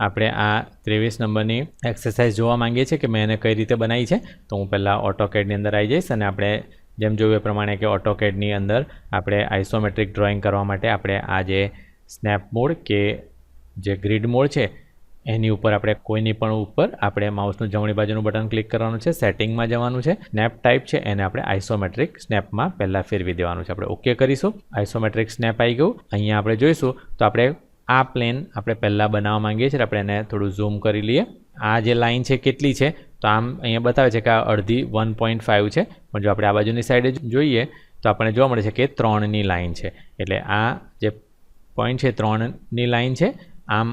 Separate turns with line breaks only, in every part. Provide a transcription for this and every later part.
આપણે આ ત્રેવીસ નંબરની એક્સરસાઇઝ જોવા માંગીએ છીએ કે મેં એને કઈ રીતે બનાવી છે, તો હું પહેલાં ઓટોકેડની અંદર આવી જઈશ અને આપણે જેમ જોયું એ પ્રમાણે કે ઓટોકેડની અંદર આપણે આઇસોમેટ્રિક ડ્રોઈંગ કરવા માટે આપણે આ જે સ્નેપ મોડ કે જે ગ્રીડ મોડ છે, એની ઉપર આપણે કોઈની પણ ઉપર આપણે માઉસનું જમણી બાજુનું બટન ક્લિક કરવાનું છે, સેટિંગમાં જવાનું છે. સ્નેપ ટાઈપ છે, એને આપણે આઇસોમેટ્રિક સ્નેપમાં પહેલાં ફેરવી દેવાનું છે. આપણે ઓકે કરીશું. આઇસોમેટ્રિક સ્નેપ આવી ગયું. અહીંયા આપણે જોઈશું, તો આપણે આ પ્લેન આપણે પહેલાં બનાવવા માંગીએ છીએ આપણે એને થોડું ઝૂમ કરી લઈએ. આ જે લાઇન છે કેટલી છે? તો આમ અહીંયા બતાવે છે કે આ અડધી વન પોઈન્ટ ફાઇવ છે. પણ જો આપણે આ બાજુની સાઈડે જોઈએ, તો આપણને જોવા મળે છે કે ત્રણની લાઇન છે. એટલે આ જે પોઈન્ટ છે ત્રણની લાઇન છે. આમ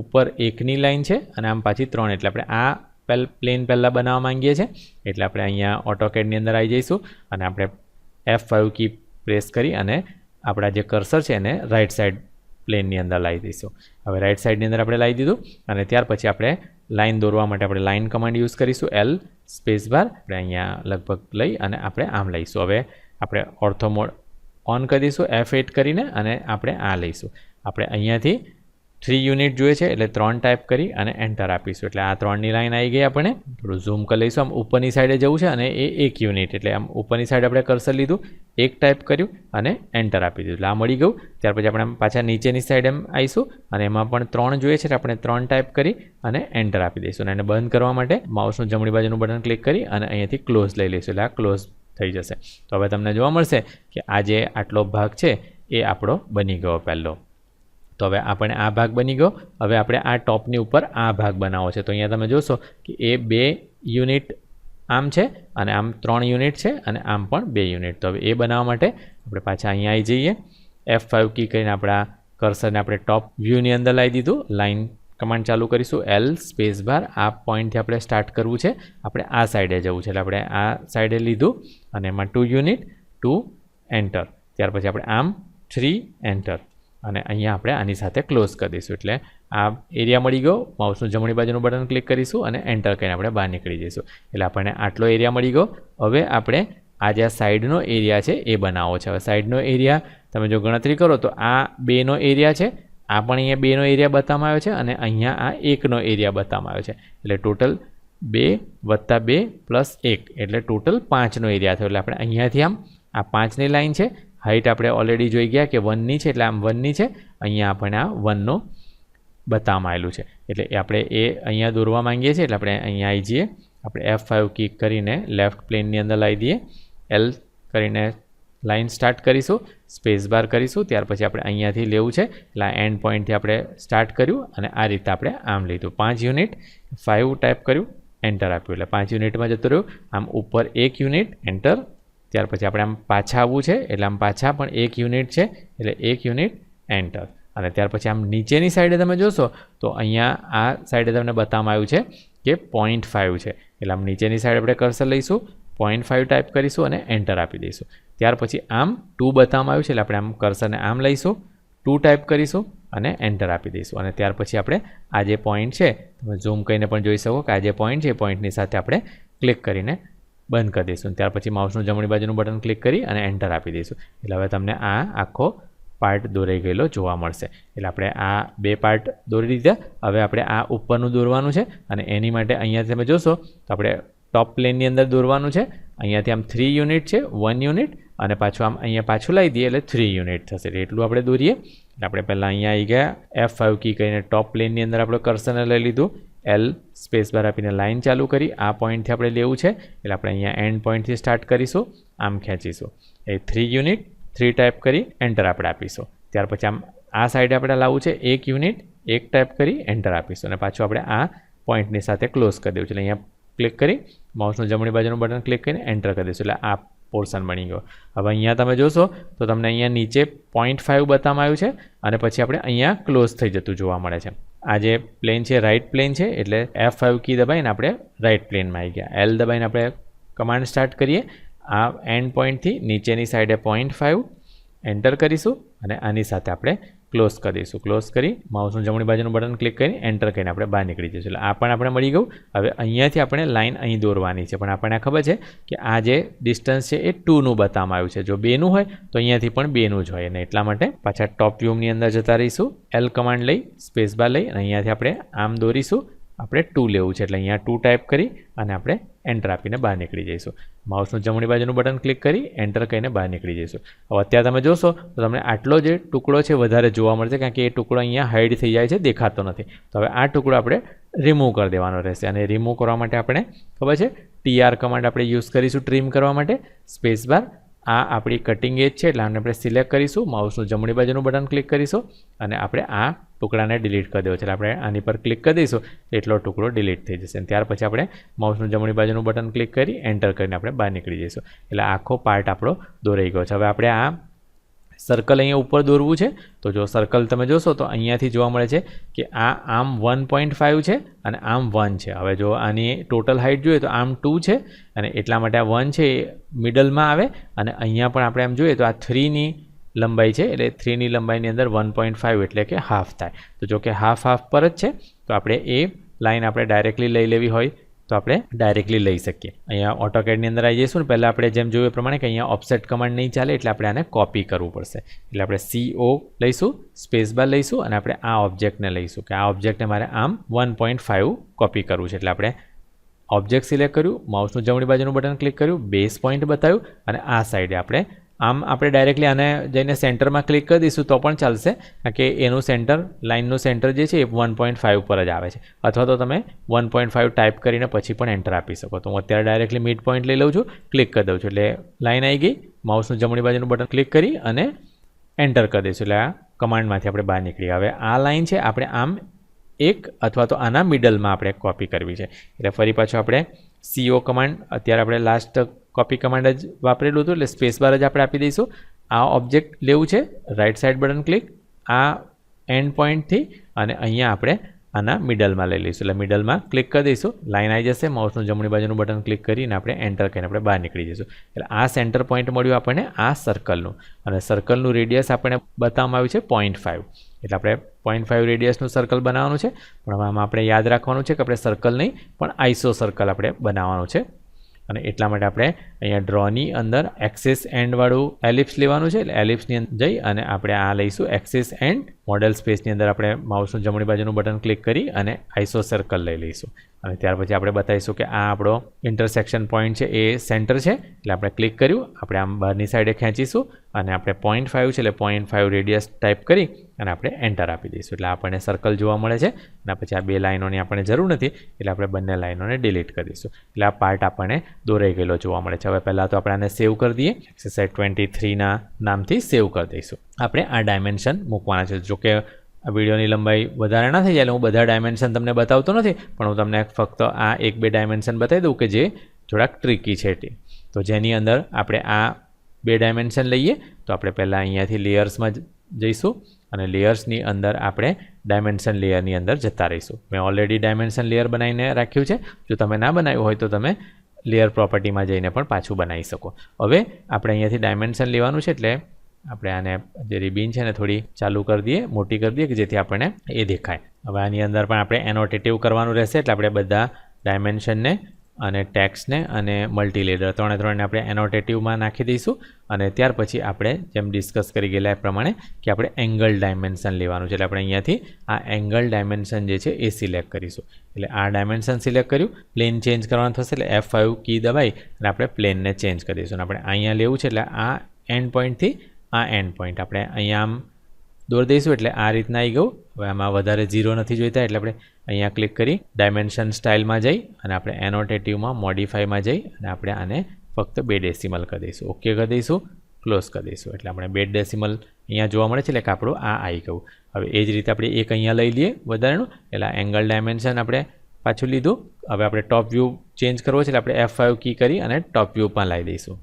ઉપર એકની લાઇન છે અને આમ પાછી ત્રણ. એટલે આપણે આ પહેલ પ્લેન પહેલાં બનાવવા માંગીએ છીએ. એટલે આપણે અહીંયા ઓટોકેડની અંદર આવી જઈશું અને આપણે એફ ફાઇવ કી પ્રેસ કરી અને આપણા જે કર્સર છે એને રાઈટ સાઈડ પ્લેનની અંદર લાવી દઈશું. હવે રાઈટ સાઈડની અંદર આપણે લાવી દીધું અને ત્યાર પછી આપણે લાઇન દોરવા માટે આપણે લાઇન કમાન્ડ યુઝ કરીશું. એલ સ્પેસ બાર આપણે અહીંયા લગભગ લઈ અને આપણે આમ લઈશું. હવે આપણે ઓર્થો મોડ ઓન દઈશું એફ એટ કરીને અને આપણે આ લઈશું. આપણે અહીંયાથી થ્રી યુનિટ જોઈએ છે, એટલે ત્રણ ટાઈપ કરી અને એન્ટર આપીશું. એટલે આ ત્રણની લાઈન આવી ગઈ આપણે થોડું ઝૂમ કરી લઈશું. આમ ઉપરની સાઈડે જવું છે અને એ એક યુનિટ એટલે આમ ઉપરની સાઈડ આપણે કર્સર લીધું, એક ટાઈપ કર્યું અને એન્ટર આપી દીધું. એટલે આ મળી ગયું. ત્યાર પછી આપણે પાછા નીચેની સાઈડ એમ આવીશું અને એમાં પણ ત્રણ જોઈએ છે આપણે ત્રણ ટાઈપ કરી અને એન્ટર આપી દઈશું. અને એને બંધ કરવા માટે માઉસનું જમણી બાજુનું બટન ક્લિક કરી અને અહીંયાથી ક્લોઝ લઈ લઈશું. એટલે આ ક્લોઝ થઈ જશે. તો હવે તમને જોવા મળશે કે આ જે આટલો ભાગ છે, એ આપણો બની ગયો પહેલો. તો હવે આપણે આ ભાગ બની ગયો. હવે આપણે આ ટોપની ઉપર આ ભાગ બનાવવો છે. તો અહીંયા તમે જોશો કે એ બે યુનિટ આમ છે અને આમ ત્રણ યુનિટ છે અને આમ પણ બે યુનિટ. તો હવે એ બનાવવા માટે આપણે પાછા અહીંયા આવી જઈએ. એફ ફાઇવ કી કરીને આપણા કર્સરને આપણે ટોપ વ્યૂની અંદર લાવી દીધું. લાઇન કમાન્ડ ચાલુ કરીશું. એલ સ્પેસ બાર આ પોઈન્ટથી આપણે સ્ટાર્ટ કરવું છે. આપણે આ સાઈડે જવું છે. એટલે આપણે આ સાઈડે લીધું અને એમાં ટુ યુનિટ ટુ એન્ટર ત્યાર પછી આપણે આમ થ્રી એન્ટર અને અહીંયા આપણે આની સાથે ક્લોઝ કરી દઈશું. એટલે આ એરિયા મળી ગયો માઉસનું જમણી બાજુનું બટન ક્લિક કરીશું અને એન્ટર કરીને આપણે બહાર નીકળી જઈશું. એટલે આપણને આટલો એરિયા મળી ગયો. હવે આપણે આ જે આ સાઈડનો એરિયા છે એ બનાવવો છે. હવે સાઈડનો એરિયા તમે જો ગણતરી કરો તો આ બેનો એરિયા છે, આ પણ અહીંયા બેનો એરિયા બતાવવામાં આવ્યો છે અને અહીંયા આ એકનો એરિયા બતાવવામાં આવ્યો છે. એટલે ટોટલ બે વત્તા બે પ્લસ એક, એટલે ટોટલ પાંચનો એરિયા થયો. એટલે આપણે અહીંયાથી આમ આ પાંચની લાઈન છે હાઇટ આપણે ઓલરેડી જોઈ ગયા કે વનની છે, એટલે આમ વનની છે. અહીંયા આપણે આ વનનો બતાવવામાં છે. એટલે આપણે એ અહીંયા દોરવા માંગીએ છીએ, એટલે આપણે અહીંયા આવી જઈએ. આપણે એફ ફાઇવ કિક કરીને લેફ્ટ પ્લેનની અંદર લાવી દઈએ. એલ કરીને લાઇન સ્ટાર્ટ કરીશું સ્પેસ બાર કરીશું, ત્યાર પછી આપણે અહીંયાથી લેવું છે. એટલે આ એન્ડ પોઈન્ટથી આપણે સ્ટાર્ટ કર્યું અને આ રીતે આપણે આમ લીધું. પાંચ યુનિટ ફાઇવ ટાઈપ કર્યું એન્ટર આપ્યું. એટલે પાંચ યુનિટમાં જતું રહ્યું. આમ ઉપર એક યુનિટ એન્ટર ત્યાર પછી આપણે આમ પાછા આવવું છે, એટલે આમ પાછા પણ એક યુનિટ છે, એટલે એક યુનિટ એન્ટર. અને ત્યાર પછી આમ નીચેની સાઈડે તમે જોશો, તો અહીંયા આ સાઈડે તમને બતાવવામાં આવ્યું છે કે પોઈન્ટ ફાઇવ છે. એટલે આમ નીચેની સાઈડ આપણે કર્સર લઈશું પોઈન્ટ ફાઇવ ટાઈપ કરીશું અને એન્ટર આપી દઈશું. ત્યાર પછી આમ ટુ બતાવવામાં આવ્યું છે, એટલે આપણે આમ કર્સરને આમ લઈશું ટુ ટાઈપ કરીશું અને એન્ટર આપી દઈશું. અને ત્યાર પછી આપણે આ જે પોઈન્ટ છે, તમે ઝૂમ કરીને પણ જોઈ શકો કે આ જે પોઈન્ટ છે, એ પોઈન્ટની સાથે આપણે ક્લિક કરીને બંધ કરી દઈશું. ત્યાર પછી માઉસનું જમણી બાજુનું બટન ક્લિક કરી અને એન્ટર આપી દઈશું. એટલે હવે તમને આ આખો પાર્ટ દોરાઈ ગયેલો જોવા મળશે. એટલે આપણે આ બે પાર્ટ દોરી દીધા. હવે આપણે આ ઉપરનું દોરવાનું છે અને એની માટે અહીંયા તમે જોશો તો આપણે ટોપ પ્લેનની અંદર દોરવાનું છે. અહીંયાથી આમ થ્રી યુનિટ છે વન યુનિટ અને પાછું આમ અહીંયા પાછું લાવી દઈએ એટલે થ્રી યુનિટ થશે. એટલે આપણે દોરીએ. આપણે પહેલાં અહીંયા આવી ગયા. એફ ફાઇવ કી કરીને ટોપ પ્લેનની અંદર આપણે કર્સરને લઈ લીધું. એલ સ્પેસ બાર આપીને લાઇન ચાલુ કરી, આ પોઈન્ટથી આપણે લેવું છે, એટલે આપણે અહીંયા એન્ડ પોઈન્ટથી સ્ટાર્ટ કરીશું, આમ ખેંચીશું. એ થ્રી યુનિટ થ્રી ટાઈપ કરી એન્ટર આપણે આપીશું. ત્યાર પછી આમ આ સાઈડે આપણે લાવવું છે, એક યુનિટ એક ટાઈપ કરી એન્ટર આપીશું. અને પાછું આપણે આ પોઈન્ટની સાથે ક્લોઝ કરી દેવું છે. એટલે અહીંયા ક્લિક કરી માઉસનું જમણી બાજુનું બટન ક્લિક કરીને એન્ટર કરી દઈશું. એટલે આ પોર્શન બની ગયો. હવે અહીંયા તમે જોશો, તો તમને અહીંયા નીચે પોઈન્ટ ફાઇવ બતાવવામાં આવ્યું છે, અને પછી આપણે અહીંયા ક્લોઝ થઈ જતું જોવા મળે છે. આ જે પ્લેન છે રાઇટ પ્લેન છે, એટલે એફ ફાઇવ કી દબાઈને આપણે રાઇટ પ્લેનમાં આવી ગયા. એલ દબાઈને આપણે કમાન્ડ સ્ટાર્ટ કરીએ. આ એન્ડ પોઈન્ટથી નીચેની સાઈડે પોઈન્ટ ફાઇવ એન્ટર કરીશું અને આની સાથે આપણે ક્લોઝ કરી દઈશું. ક્લોઝ કરી માઉસનું જમણી બાજુનું બટન ક્લિક કરી એન્ટર કરીને આપણે બહાર નીકળી જઈશું. એટલે આ પણ આપણે મળી ગયું. હવે અહીંયાથી આપણે લાઇન અહીં દોરવાની છે. પણ આપણને ખબર છે કે આ જે ડિસ્ટન્સ છે એ ટુનું બતાવવામાં આવ્યું છે. જો બેનું હોય, તો અહીંયાથી પણ બેનું જ હોય. અને એટલા માટે પાછા ટોપ વ્યૂમની અંદર જતા રહીશું. એલ કમાન્ડ લઈ સ્પેસ બાર લઈ, અને અહીંયાથી આપણે આમ દોરીશું. આપણે ટુ લેવું છે. એટલે અહીંયા ટુ ટાઈપ કરી અને આપણે એન્ટર આપીને બહાર નીકળી જઈશું. માઉસનું જમણી બાજુનું બટન ક્લિક કરી એન્ટર કરીને બહાર નીકળી જઈશું. હવે અત્યારે તમે જોશો તો તમને આટલો જે ટુકડો છે વધારે જોવા મળશે કારણ કે એ ટુકડો અહીંયા હાઈડ થઈ જાય છે, દેખાતો નથી. તો હવે આ ટુકડો આપણે રિમૂવ કરી દેવાનો રહેશે અને રિમૂવ કરવા માટે આપણે ખબર છે ટીઆર કમાન્ડ આપણે યુઝ કરીશું ટ્રીમ કરવા માટે. સ્પેસ બાર આ આપણી કટિંગ એજ છે, એટલે આને આપણે સિલેક્ટ કરીશું. માઉસનું જમણી બાજુનું બટન ક્લિક કરીશું અને આપણે આ ટુકડાને ડિલીટ કરી દેવો. છે એટલે આપણે આની પર ક્લિક કરી દઈશું. એટલો ટુકડો ડિલીટ થઈ જશે. અને ત્યાર પછી આપણે માઉસનું જમણી બાજુનું બટન ક્લિક કરી એન્ટર કરીને આપણે બહાર નીકળી જઈશું. એટલે આખો પાર્ટ આપણો દોરાઈ ગયો છે. હવે આપણે આ સર્કલ અહીંયા ઉપર દોરવું છે. તો જો સર્કલ તમે જોશો તો અહીંયાથી જોવા મળે છે કે આ આમ વન પોઈન્ટ ફાઇવ છે અને આમ વન છે. હવે જો આની ટોટલ હાઇટ જોઈએ તો આમ ટુ છે અને એટલા માટે આ વન છે એ મિડલમાં આવે અને અહીંયા પણ આપણે એમ જોઈએ તો આ થ્રીની લંબાઈ છે, એટલે થ્રીની લંબાઈની અંદર વન પોઈન્ટ ફાઇવ એટલે કે હાફ થાય. તો જો કે હાફ હાફ પર જ છે, તો આપણે એ લાઈન આપણે ડાયરેક્ટલી લઈ લેવી હોય, તો આપણે ડાયરેક્ટલી લઈ શકીએ. અહીંયા ઓટોકેડની અંદર આવી જઈશું ને, પહેલાં આપણે જેમ જોયું પ્રમાણે કે અહીંયા ઓફસેટ કમાન્ડ નહીં ચાલે, એટલે આપણે આને કોપી કરવું પડશે. એટલે આપણે સીઓ લઈશું સ્પેસ બાર લઈશું, અને આપણે આ ઓબ્જેક્ટને લઈશું, કે આ ઓબ્જેક્ટને મારે આમ વન પોઈન્ટ ફાઇવ કોપી કરવું છે. એટલે આપણે ઓબ્જેક્ટ સિલેક્ટ કર્યું માઉસનું જમણી બાજુનું બટન ક્લિક કર્યું બેઝ પોઈન્ટ બતાવ્યું, અને આ સાઈડે આપણે આમ આપણે ડાયરેક્ટલી આને જઈને સેન્ટરમાં ક્લિક કરી દઈશું તો પણ ચાલશે. કે એનું સેન્ટર લાઇનનું સેન્ટર જે છે એ વન પોઈન્ટ ફાઇવ પર જ આવે છે. અથવા તો તમે વન પોઈન્ટ ફાઇવ ટાઈપ કરીને પછી પણ એન્ટર આપી શકો. તો હું અત્યારે ડાયરેક્ટલી મિડ પોઈન્ટ લઈ લઉં છું ક્લિક કરી દઉં છું. એટલે લાઇન આવી ગઈ માઉસનું જમણી બાજુનું બટન ક્લિક કરી અને એન્ટર કરી દઈશું. એટલે આ કમાન્ડમાંથી આપણે બહાર નીકળી હવે આ લાઇન છે, આપણે આમ એક અથવા તો આના મિડલમાં આપણે કોપી કરવી છે. એટલે ફરી પાછું આપણે સીઓ કમાન્ડ અત્યારે આપણે લાસ્ટ કોપી કમાન્ડ જ વાપરેલું હતું એટલે સ્પેસ બાર જ આપણે આપી દઈશું. આ ઓબ્જેક્ટ લેવું છે રાઈટ સાઈડ બટન ક્લિક આ એન્ડ પોઈન્ટથી અને અહીંયા આપણે આના મિડલમાં લઈ લઈશું. એટલે મિડલમાં ક્લિક કરી દઈશું. લાઇન આવી જશે માઉસનું જમણી બાજુનું બટન ક્લિક કરીને આપણે એન્ટર કરીને આપણે બહાર નીકળી જઈશું. એટલે આ સેન્ટર પોઈન્ટ મળ્યું આપણને આ સર્કલનું અને સર્કલનું રેડિયસ આપણને બતાવવામાં આવ્યું છે પોઈન્ટ ફાઇવ એટલે આપણે પોઈન્ટ ફાઇવ રેડિયસનું સર્કલ બનાવવાનું છે. પણ આમાં આપણે યાદ રાખવાનું છે કે આપણે સર્કલ નહીં, પણ આઈસો સર્કલ આપણે બનાવવાનું છે. અને એટલા માટે આપણે અહીંયા ડ્રોની અંદર એક્સેસ એન્ડવાળું એલિપ્સ લેવાનું છે. એટલે એલિપ્સની અંદર જઈ અને આપણે આ લઈશું એક્સેસ એન્ડ મોડેલ સ્પેસની અંદર આપણે માઉસનું જમણી બાજુનું બટન ક્લિક કરી અને આઈસો સર્કલ લઈ લઈશું. અને ત્યાર પછી આપણે બતાવીશું કે આ આપણો ઇન્ટરસેક્શન પોઈન્ટ છે એ સેન્ટર છે. એટલે આપણે ક્લિક કર્યું, આપણે આમ બહારની સાઈડે ખેંચીશું અને આપણે પોઈન્ટ ફાઇવ છે, એટલે પોઈન્ટ ફાઇવ રેડિયસ ટાઈપ કરી અને આપણે એન્ટર આપી દઈશું. એટલે આપણને સર્કલ જોવા મળે છે અને પછી આ બે લાઇનોની આપણને જરૂર નથી, એટલે આપણે બંને લાઇનોને ડિલીટ કરી દઈશું. એટલે આ પાર્ટ આપણને દોરાઈ ગયેલો જોવા મળે છે. હવે પહેલાં તો આપણે આને સેવ કરી દઈએ. એક્સરસાઇઝ ટ્વેન્ટી થ્રીના નામથી સેવ કરી દઈશું. આપણે આ ડાયમેન્શન મૂકવાના છે. જોકે આ વિડીયોની લંબાઈ વધારે ના થઈ જાય એટલે હું બધા ડાયમેન્શન તમને બતાવતો નથી, પણ હું તમને ફક્ત આ એક બે ડાયમેન્શન બતાવી દઉં કે જે થોડાક ટ્રિકી છે તે. તો જેની અંદર આપણે આ બે ડાયમેન્શન લઈએ, તો આપણે પહેલાં અહીંયાથી લેયર્સમાં જઈશું અને લેયર્સની અંદર આપણે ડાયમેન્શન લેયરની અંદર જતા રહીશું. મેં ઓલરેડી ડાયમેન્શન લેયર બનાવીને રાખ્યું છે. જો તમે ના બનાવ્યું હોય તો તમે લેયર પ્રોપર્ટીમાં જઈને પણ પાછું બનાવી શકો. હવે આપણે અહીંયાથી ડાયમેન્શન લેવાનું છે એટલે આપણે આને જે રિબિન છે ને થોડી ચાલુ કરી દઈએ, મોટી કરી દઈએ કે જેથી આપણને એ દેખાય. હવે આની અંદર પણ આપણે એનોટેટિવ કરવાનું રહેશે એટલે આપણે બધા ડાયમેન્શનને અને ટેક્સને અને મલ્ટીલેડર ત્રણે ત્રણને આપણે એનોટેટિવમાં નાખી દઈશું. અને ત્યાર પછી આપણે જેમ ડિસ્કસ કરી ગયેલા એ પ્રમાણે કે આપણે એંગલ ડાયમેન્શન લેવાનું છે. એટલે આપણે અહીંયાથી આ એંગલ ડાયમેન્શન જે છે એ સિલેક્ટ કરીશું. એટલે આ ડાયમેન્શન સિલેક્ટ કર્યું પ્લેન ચેન્જ કરવાનું થશે એટલે એફ ફાઇવ કી દબાઈ અને આપણે પ્લેનને ચેન્જ કરી દઈશું. અને આપણે અહીંયા લેવું છે એટલે આ એન્ડ પોઈન્ટથી આ એન્ડ પોઈન્ટ આપણે અહીંયા આમ દોરી દઈશું એટલે આ રીતના આવી ગયું. હવે આમાં વધારે ઝીરો નથી જોઈતા એટલે આપણે અહીંયા ક્લિક કરી ડાયમેન્શન સ્ટાઇલમાં જઈ અને આપણે એનોટેટિવમાં મોડિફાઈમાં જઈ અને આપણે આને ફક્ત બે ડેસિમલ કરી દઈશું. ઓકે કરી દઈશું ક્લોઝ કરી દઈશું. એટલે આપણે બે ડેસિમલ અહીંયા જોવા મળે છે એટલે કે આપણું આ આવી ગયું. હવે એ જ રીતે આપણે એક અહીંયા લઈ લઈએ વધારેનું. એટલે એંગલ ડાયમેન્શન આપણે પાછું લીધું. હવે આપણે ટોપ વ્યૂ ચેન્જ કરવો છે એટલે આપણે એફ કી કરી અને ટોપ વ્યૂ પણ લાવી દઈશું.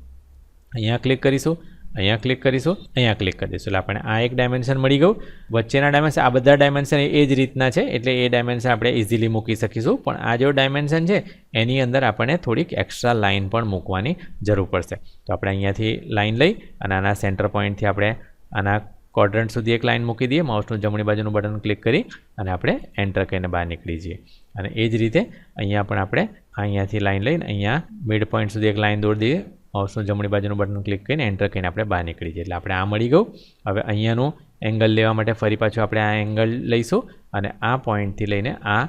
અહીંયા ક્લિક કરીશું. અહીંયા ક્લિક કરીશું, અહીંયા ક્લિક કરી દઈશું. એટલે આપણે આ એક ડાયમેન્શન મળી ગયું. વચ્ચેના ડાયમેન્શન આ બધા ડાયમેન્શન એ જ રીતના છે, એટલે એ ડાયમેન્શન આપણે ઇઝીલી મૂકી શકીશું. પણ આ જો ડાયમેન્શન છે, એની અંદર આપણને થોડીક એક્સ્ટ્રા લાઇન પણ મૂકવાની જરૂર પડશે. તો આપણે અહીંયાથી લાઇન લઈ અને આના સેન્ટર પોઈન્ટથી આપણે આના ક્વોડ્રન્ટ સુધી એક લાઇન મૂકી દઈએ. માઉસનું જમણી બાજુનું બટન ક્લિક કરી અને આપણે એન્ટર કરીને બહાર નીકળી જઈએ. અને એ જ રીતે અહીંયા પણ આપણે અહીંયાથી લાઇન લઈને અહીંયા મિડ પોઈન્ટ સુધી એક લાઇન દોરી દઈએ. માઉસનું જમણી બાજુનું બટન ક્લિક કરીને એન્ટર કરીને આપણે બહાર નીકળી જઈએ. એટલે આપણે આ મળી ગયું. હવે અહીંયાનું એંગલ લેવા માટે ફરી પાછું આપણે આ એંગલ લઈશું અને આ પોઈન્ટથી લઈને આ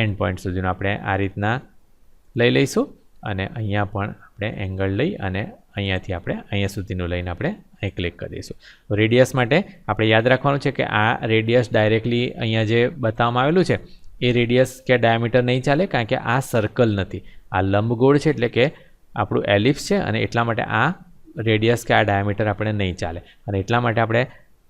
એન્ડ પોઈન્ટ સુધીનું આપણે આ રીતના લઈ લઈશું અને અહીંયા પણ આપણે એંગલ લઈ અને અહીંયાથી આપણે અહીંયા સુધીનું લઈને આપણે અહીં ક્લિક કરી દઈશું. રેડિયસ માટે આપણે યાદ રાખવાનું છે કે આ રેડિયસ ડાયરેક્ટલી અહીંયા જે બતાવવામાં આવેલું છે, એ રેડિયસ કે ડાયામીટર નહીં ચાલે કારણ કે આ સર્કલ નથી. આ લંબગોળ છે એટલે કે આપણું એલિપ્સ છે અને એટલા માટે આ રેડિયસ કે આ ડાયામીટર આપણે નહીં ચાલે. અને એટલા માટે આપણે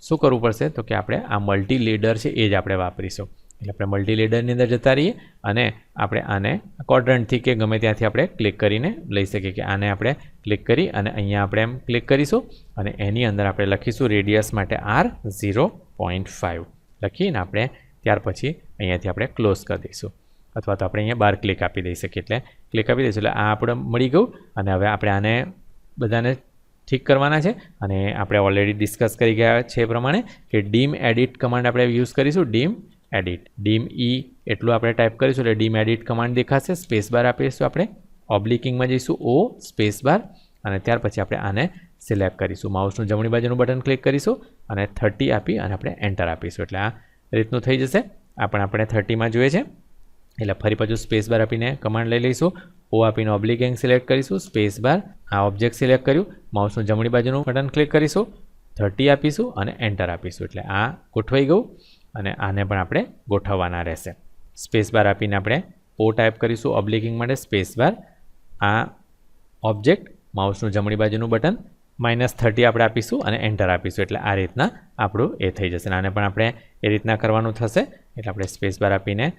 શું કરવું પડશે? તો કે આપણે આ મલ્ટી લીડર છે એ જ આપણે વાપરીશું. એટલે આપણે મલ્ટી લીડરની અંદર જતા રહીએ અને આપણે આને ક્વોડ્રન્ટથી કે ગમે ત્યાંથી આપણે ક્લિક કરીને લઈ શકીએ કે આને આપણે ક્લિક કરી અને અહીંયા આપણે એમ ક્લિક કરીશું અને એની અંદર આપણે લખીશું રેડિયસ માટે આર ઝીરો પોઈન્ટ ફાઇવ લખીને આપણે ત્યાર પછી અહીંયાથી આપણે ક્લોઝ કરી દઈશું. અથવા તો આપણે અહીંયા બાર ક્લિક આપી દઈ શકીએ. એટલે ક્લિક આપી દઈશું. એટલે આ આપણે મળી ગયું અને હવે આપણે આને બધાને ઠીક કરવાના છે. અને આપણે ઓલરેડી ડિસ્કસ કરી ગયા છે એ પ્રમાણે કે ડીમ એડિટ કમાન્ડ આપણે યુઝ કરીશું. ડીમ એડિટ ડીમ ઈ એટલું આપણે ટાઈપ કરીશું. એટલે ડીમ એડિટ કમાન્ડ દેખાશે. સ્પેસ બાર આપીશું આપણે. ઓબ્લિકિંગમાં જઈશું. ઓ સ્પેસ બાર અને ત્યાર પછી આપણે આને સિલેક્ટ કરીશું. માઉસનું જમણી બાજુનું બટન ક્લિક કરીશું અને થર્ટી આપી અને આપણે એન્ટર આપીશું. એટલે આ રીતનું થઈ જશે. આ પણ આપણે થર્ટીમાં જોઈએ છે. એટલે ફરી પાછું સ્પેસ બાર આપીને કમાન્ડ લઈ લઈશું. ઓ આપીને ઓબ્લિગેંગ સિલેક્ટ કરીશું. સ્પેસ બાર આ ઓબ્જેક્ટ સિલેક્ટ કર્યું. માઉસનું જમણી બાજુનું બટન ક્લિક કરીશું. થર્ટી આપીશું અને એન્ટર આપીશું. એટલે આ ગોઠવાઈ ગયું અને આને પણ આપણે ગોઠવવાના રહેશે. સ્પેસ બાર આપીને આપણે ઓ ટાઈપ કરીશું ઓબ્લિકિંગ માટે સ્પેસ બાર આ ઓબ્જેક્ટ માઉસનું જમણી બાજુનું બટન માઇનસ થર્ટી આપણે આપીશું અને એન્ટર આપીશું. એટલે આ રીતના આપણું એ થઈ જશે. અને આને પણ આપણે એ રીતના કરવાનું થશે. એટલે આપણે સ્પેસ બાર આપીને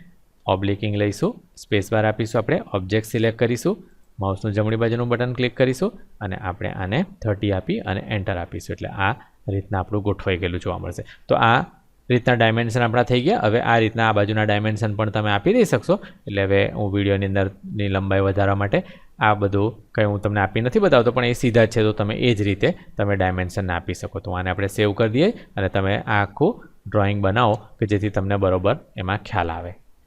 ઓબ્લિકિંગ લઈશું. સ્પેસ બાર આપીશું આપણે. ઓબ્જેક્ટ સિલેક્ટ કરીશું. માઉસનું જમણી બાજુનું બટન ક્લિક કરીશું અને આપણે આને થર્ટી આપી અને એન્ટર આપીશું. એટલે આ રીતના આપણું ગોઠવાઈ ગયેલું જોવા મળશે. તો આ રીતના ડાયમેન્શન આપણા થઈ ગયા. હવે આ રીતના આ બાજુના ડાયમેન્શન પણ તમે આપી દઈ શકશો. એટલે હવે હું વિડીયોની અંદરની લંબાઈ વધારવા માટે આ બધું કંઈ હું તમને આપી નથી બતાવતો, પણ એ સીધા છે. તો તમે એ જ રીતે તમે ડાયમેન્શન આપી શકો. તો આને આપણે સેવ કરી દઈએ અને તમે આખું ડ્રોઈંગ બનાવો કે જેથી તમને બરોબર એમાં ખ્યાલ આવે.